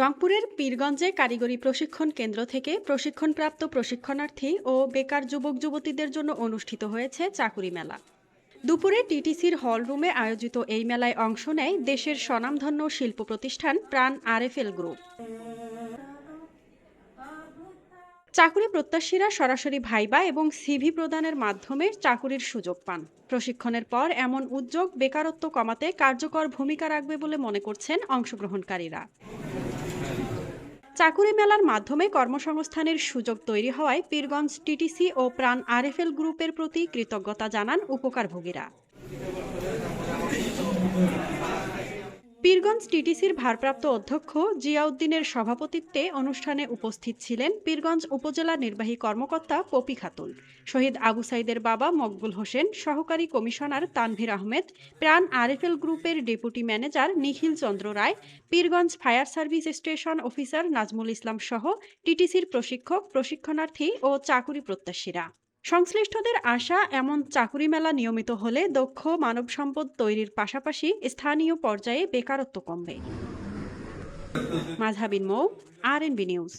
রংপুরের পীরগঞ্জে কারিগরি প্রশিক্ষণ কেন্দ্র থেকে প্রশিক্ষণপ্রাপ্ত প্রশিক্ষণার্থী ও বেকার যুবক যুবতীদের জন্য অনুষ্ঠিত হয়েছে চাকুরি মেলা। দুপুরে টিটিসির হলরুমে আয়োজিত এই মেলায় অংশ নেয় দেশের স্বনামধন্য শিল্প প্রতিষ্ঠান প্রাণ আরএফএল গ্রুপ। চাকুরি প্রত্যাশীরা সরাসরি ভাইবা এবং সিভি প্রদানের মাধ্যমে চাকুরির সুযোগ পান। প্রশিক্ষণের পর এমন উদ্যোগ বেকারত্ব কমাতে কার্যকর ভূমিকা রাখবে বলে মনে করছেন অংশগ্রহণকারীরা। চাকুরি মেলার মাধ্যমে কর্মসংস্থানের সুযোগ তৈরি হওয়ায় পীরগঞ্জ টিটিসি ও প্রাণ আরএফএল গ্রুপের প্রতি কৃতজ্ঞতা জানান উপকারভোগীরা। পীরগঞ্জ টিটিসির ভারপ্রাপ্ত অধ্যক্ষ জিয়াউদ্দিনের সভাপতিত্বে অনুষ্ঠানে উপস্থিত ছিলেন পীরগঞ্জ উপজেলা নির্বাহী কর্মকর্তা পপি খাতুন, শহীদ আবু সাইদের বাবা মকবুল হোসেন, সহকারী কমিশনার তানভীর আহমেদ, প্রাণ আরএফএল গ্রুপের deputy manager Nikhil Chandra Roy, Pirganj fire service station officer Nazmul Islam সহ টিটিসির প্রশিক্ষক, প্রশিক্ষণার্থী ও চাকুরি প্রত্যাশীরা। সংশ্লিষ্টদের আশা এমন চাকুরি মেলা নিয়মিত হলে দক্ষ মানব সম্পদ তৈরির পাশাপাশি স্থানীয় পর্যায়ে বেকারত্ব কমবে। মাঝহাবিন মৌ আর নিউজ